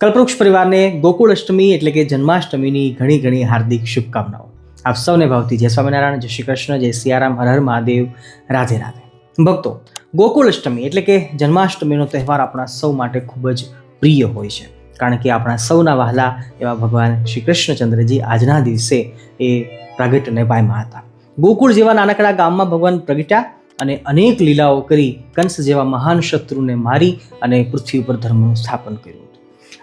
કલ્પવૃક્ષ પરિવારને ગોકુળ અષ્ટમી એટલે કે જન્માષ્ટમીની ઘણી ઘણી હાર્દિક શુભકામનાઓ. આપ સૌને ભાવથી જય સ્વામિનારાયણ, જય શ્રી કૃષ્ણ, જય સિયારામ, હર હર મહાદેવ, રાધે રાધે. ભક્તો ગોકુળ અષ્ટમી એટલે કે જન્માષ્ટમીનો તહેવાર આપણા સૌ માટે ખૂબ જ પ્રિય હોય છે. કારણ કે આપણા સૌના વહાલા એવા ભગવાન શ્રી કૃષ્ણચંદ્રજી આજના દિવસે એ પ્રગટને પામ્યા હતા. ગોકુળ જેવા નાનકડા ગામમાં ભગવાન પ્રગટ્યા અને અનેક લીલાઓ કરી કંસ જેવા મહાન શત્રુને મારી અને પૃથ્વી ઉપર ધર્મનું સ્થાપન કર્યું.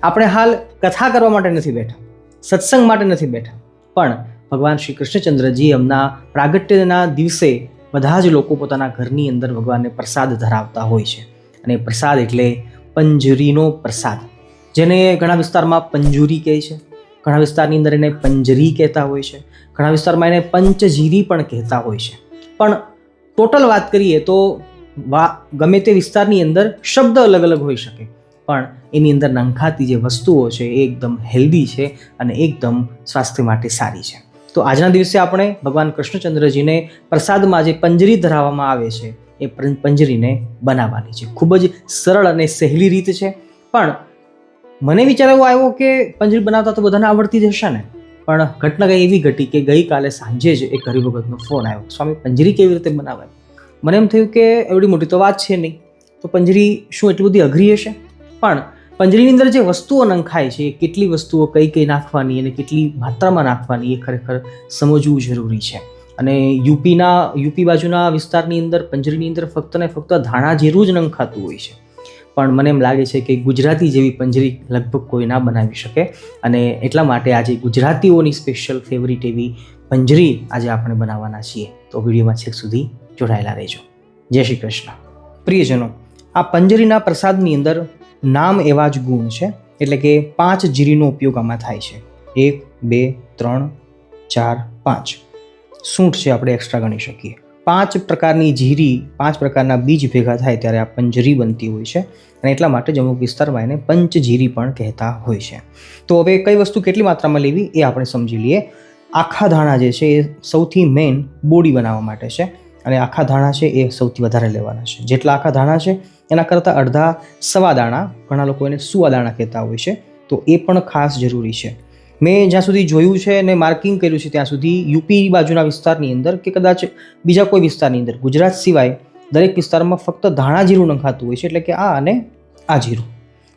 આપણે હાલ કથા કરવા માટે નથી બેઠા, સત્સંગ માટે નથી બેઠા. પણ ભગવાન શ્રી કૃષ્ણચંદ્રજી એમના પ્રાગટ્યના દિવસે બધા જ લોકો પોતાના ઘરની અંદર ભગવાનને પ્રસાદ ધરાવતા હોય છે. અને પ્રસાદ એટલે પંજરીનો પ્રસાદ. જેને ઘણા વિસ્તારમાં પંજુરી કહે છે. ઘણા વિસ્તારની અંદર એને પંજરી કહેતા હોય છે. ઘણા વિસ્તારમાં એને પંચજીરી પણ કહેતા હોય છે. પણ ટોટલ વાત કરીએ તો વા, ગમે તે વિસ્તારની અંદર શબ્દ અલગ અલગ હોઈ શકે. પણ એની અંદર નંખાતી જે વસ્તુઓ છે એ એકદમ હેલ્ધી છે અને એકદમ સ્વાસ્થ્ય માટે સારી છે. તો આજના દિવસે આપણે ભગવાન કૃષ્ણચંદ્રજીને પ્રસાદમાં જે પંજરી ધરાવવામાં આવે છે, એ પંજરીને બનાવવાની છે. ખૂબ જ સરળ અને સહેલી રીત છે. પણ મને વિચાર એવો આવ્યો કે પંજરી બનાવતા તો બધાને આવડતી જ હશે ને? પણ ઘટના કંઈ એવી ઘટી કે ગઈકાલે સાંજે જ એક હરિભગતનો ફોન આવ્યો. સ્વામી, પંજરી કેવી રીતે બનાવાય? મને એમ થયું કે એવડી મોટી તો વાત છે નહીં. તો પંજરી શું એટલી બધી અઘરી હશે? પણ પંજરીની અંદર જે વસ્તુઓ નંખાય છે, કેટલી વસ્તુઓ કઈ કઈ નાખવાની અને કેટલી માત્રામાં નાખવાની એ ખરેખર સમજવું જરૂરી છે. અને યુપીના, યુપી બાજુના વિસ્તારની અંદર, પંજરીની અંદર ફક્ત ને ફક્ત ધાણા જીરું જ નંખાતું હોય છે. પણ મને એમ લાગે છે કે ગુજરાતી જેવી પંજરી લગભગ કોઈ ના બનાવી શકે અને એટલા માટે આજે ગુજરાતીઓની સ્પેશિયલ ફેવરિટ એવી પંજરી આજે આપણે બનાવવાના છીએ. તો વિડીયોમાં છેક સુધી જોડાયેલા રહેજો. જય શ્રી કૃષ્ણ. પ્રિયજનો, આ પંજરીના પ્રસાદની અંદર નામ એવા જ ગુણ છે, એટલે કે પાંચ જીરીનો ઉપયોગ આમાં થાય છે. એક, બે, ત્રણ, ચાર, પાંચ. સૂંઠ છે આપણે એક્સ્ટ્રા ગણી શકીએ? પાંચ પ્રકારની જીરી, પાંચ પ્રકારના બીજ ભેગા થાય ત્યારે આ પંજરી બનતી હોય છે અને એટલા માટે જ અમુક વિસ્તારમાં એને પંચજીરી પણ કહેતા હોય છે. તો હવે કઈ વસ્તુ કેટલી માત્રામાં લેવી એ આપણે સમજી લઈએ. આખા ધાણા જે છે એ સૌથી મેઇન બોડી બનાવવા માટે છે અને આખા ધાણા છે એ સૌથી વધારે લેવાના છે. જેટલા આખા ધાણા છે એના કરતાં અડધા સવા દાણા, ઘણા લોકો એને સુવા દાણા કહેતા હોય છે, તો એ પણ ખાસ જરૂરી છે. મેં જ્યાં સુધી જોયું છે અને માર્કિંગ કર્યું છે, ત્યાં સુધી યુપી બાજુના વિસ્તારની અંદર કે કદાચ બીજા કોઈ વિસ્તારની અંદર, ગુજરાત સિવાય દરેક વિસ્તારમાં ફક્ત ધાણા જીરું નખાતું હોય છે, એટલે કે આ અને આ જીરું.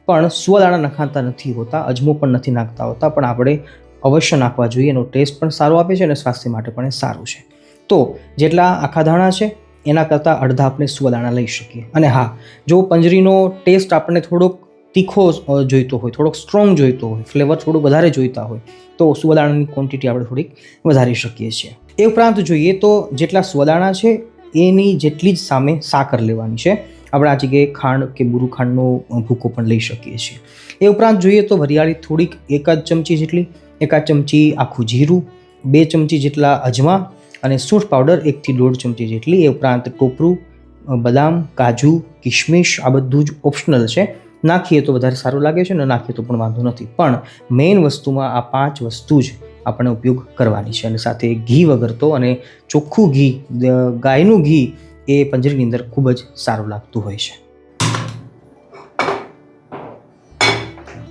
પણ સુવાદાણા નખાતા નથી હોતા, અજમો પણ નથી નાખતા હોતા, પણ આપણે અવશ્ય નાખવા જોઈએ, એનો ટેસ્ટ પણ સારો આપે છે અને સ્વાસ્થ્ય માટે પણ એ સારું છે. તો જેટલા આખા ધાણા છે એના કરતાં અડધા આપણે સુવાદાણા લઈ શકીએ. અને હા, જો પંજરીનો ટેસ્ટ આપણને થોડોક તીખો જોઈતો હોય, થોડોક સ્ટ્રોંગ જોઈતો હોય ફ્લેવર થોડું વધારે જોઈતા હોય, તો સુવાદાણાની ક્વોન્ટિટી આપણે થોડીક વધારી શકીએ છીએ. એ ઉપરાંત જોઈએ તો જેટલા સુવાદાણા છે, એની જેટલી જ સામે સાકર લેવાની છે. આપણે આ જગ્યાએ ખાંડ કે બુરુ ખાંડનો ભૂકો પણ લઈ શકીએ છીએ. એ ઉપરાંત જોઈએ તો વરિયાળી થોડીક એકાદ ચમચી જેટલી એકાદ ચમચી આખું જીરું, બે ચમચી જેટલા અજમા અને સૂંઠ પાવડર એકથી દોઢ ચમચી જેટલી, એ ઉપરાંત ટોપરું બદામ, કાજુ કિશમિશ આ બધું જ ઓપ્શનલ છે. નાખીએ તો વધારે સારું લાગે છે, ને નાખીએ તો પણ વાંધો નથી. પણ મેઇન વસ્તુમાં આ પાંચ વસ્તુ જ આપણે ઉપયોગ કરવાની છે. અને સાથે ઘી વગર તો અને ચોખ્ખું ઘી ગાયનું ઘી, એ પંજરીની અંદર ખૂબ જ સારું લાગતું હોય છે.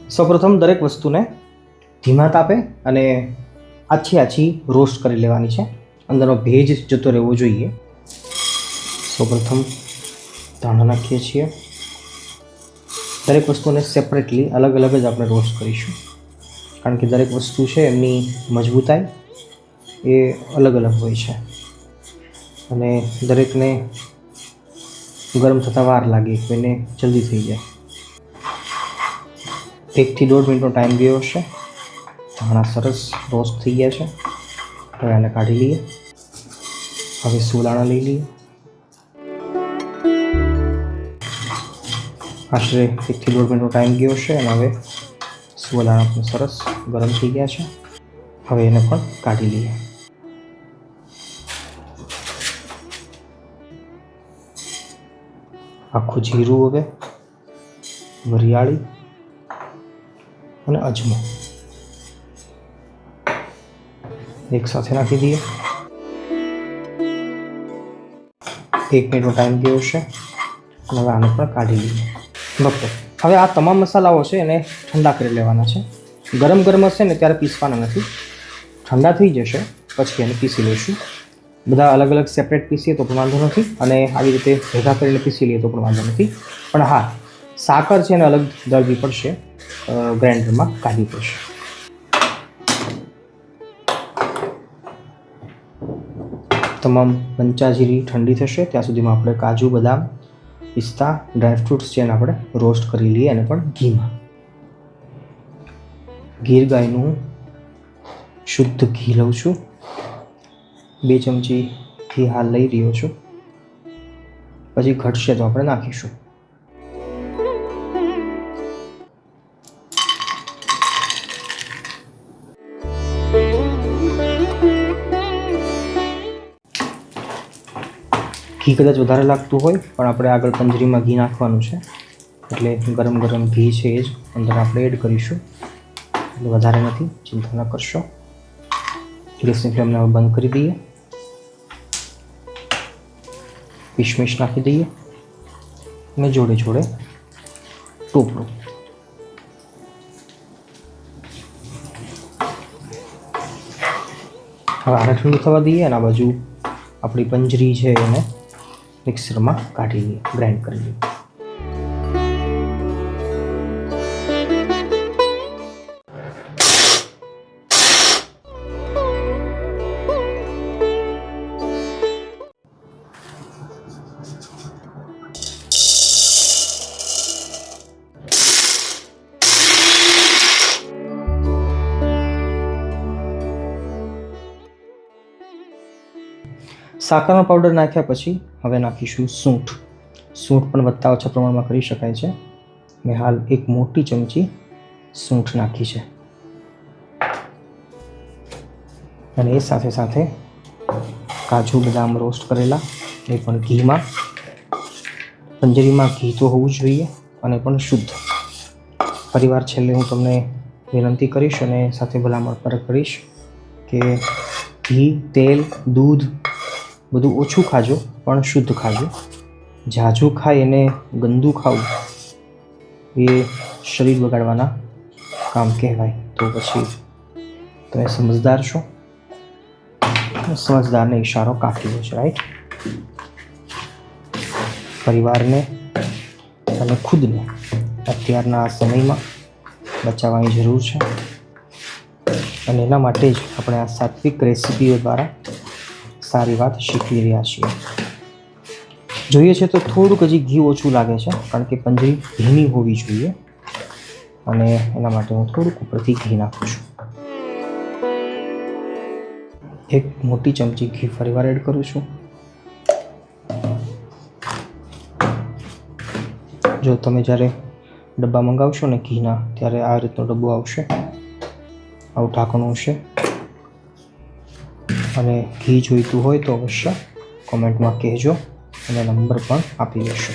સૌપ્રથમ દરેક વસ્તુને ધીમા તાપે અને આછી આછી રોસ્ટ કરી લેવાની છે. અંદરનો ભેજ જતો રહેવો જોઈએ. સૌપ્રથમ ધાણા નાખીએ છીએ. દરેક વસ્તુને સેપરેટલી અલગ અલગ જ આપણે રોસ્ટ કરીશું. કારણ કે દરેક વસ્તુ છે એમની મજબૂતાઈ એ અલગ અલગ હોય છે. અને દરેકને ગરમ થતાં વાર લાગે કોઈને જલ્દી થઈ જાય. એકથી દોઢ મિનિટનો ટાઈમ ગયો હશે. ધાણા સરસ રોસ્ટ થઈ ગયા છે. હવે આને કાઢી લઈએ. હવે સોલાણા લઈ લઈએ. આશરે એકથી દોઢ મિનિટનો ટાઈમ ગયો છે અને હવે સુદાણા પણ સરસ ગરમ થઈ ગયા છે. હવે એને પણ કાઢી લઈએ. આખું જીરું હવે વરિયાળી અને અજમો. એક સાથે નાખી દઈએ. એક મિનિટનો ટાઈમ ગયો છે. અને હવે આને પણ કાઢી લઈએ. બપોર. હવે આ તમામ મસાલાઓ છે એને ઠંડા કરી લેવાના છે. ગરમ ગરમ હશે ને ત્યારે પીસવાના નથી. ઠંડા થઈ જશે, પછી એને પીસી લઈશું. બધા અલગ અલગ સેપરેટ પીસીએ તો પણ વાંધો નથી. અને આવી રીતે ભેગા કરીને પીસી લઈએ તો પણ વાંધો નથી. પણ હા, સાકર છે એને અલગ દળવી પડશે ગ્રાઇન્ડરમાં કાઢવી પડશે તમામ પંચાજીરી ઠંડી થશે, ત્યાં સુધીમાં આપણે કાજુ, બદામ, પિસ્તા ડ્રાયફ્રૂટ્સ એને આપણે રોસ્ટ કરી લઈએ અને પણ ઘીમાં. ગીર ગાયનું શુદ્ધ ઘી લઉં છું. બે ચમચી ઘી હાલ લઈ રહ્યો છું. પછી ઘટશે તો આપણે નાખીશું. ઘી કદાચ વધારે લાગતું હોય, પણ આપણે આગળ પંજરીમાં ઘી નાખવાનું છે. એટલે ગરમ ગરમ ઘી છે એ જ અંદર આપણે એડ કરીશું. એટલે વધારે નથી, ચિંતા ન કરશો. ગેસની ફ્લેમને હવે બંધ કરી દઈએ. કિશમિશ નાખી દઈએ. અને જોડે જોડે ટોપરું હવે આને ઠંડુ થવા દઈએ અને આ બાજુ આપણી પંજરી છે એને મિક્સરમાં કાઢી ગ્રાઇન્ડ કરી લઈએ સાકરનો પાવડર નાખ્યા પછી હવે નાખીશું સૂંઠ. સૂંઠ પણ વધતા ઓછા પ્રમાણમાં કરી શકાય છે. મેં હાલ એક મોટી ચમચી સૂંઠ નાખી છે. અને એ સાથે સાથે કાજુ, બદામ રોસ્ટ કરેલા, એ પણ ઘીમાં. પંજરીમાં ઘી તો હોવું જોઈએ અને પણ શુદ્ધ. ફરીવાર છેલ્લે હું તમને વિનંતી કરીશ અને સાથે ભલામણ પર કરીશ કે ઘી, તેલ, દૂધ બધું ઓછું ખાજો, પણ શુદ્ધ ખાજો. ઝાઝું ખાય એને ગંદુ ખાવું એ શરીર બગાડવાના કામ કહેવાય. તો પછી તમે સમજદાર છો? સમજદારને ઈશારો કાફી છે રાઈટ પરિવારને અને ખુદને અત્યારના આ સમયમાં બચાવવાની જરૂર છે. અને એના માટે જ આપણે આ સાત્વિક રેસીપીઓ દ્વારા સારી વાત, શીખવી રહ્યા છીએ. જોઈએ છે તો થોડુંક હજી ઘી ઓછું લાગે છે, કારણ કે પંજરી ભીની હોવી જોઈએ. અને એના માટે હું થોડુંક ઉપરથી ઘી નાખું છું. એક મોટી ચમચી ઘી ફરીવાર એડ કરું છું. જો તમે જ્યારે ડબ્બા મંગાવશો ને ઘીના, ત્યારે આ રીતનો ડબ્બો આવશે. આવું ઢાંકણું હશે. અને ઘી જોઈતું હોય તો અવશ્ય કોમેન્ટમાં કહેજો અને નંબર પણ આપી દેશો.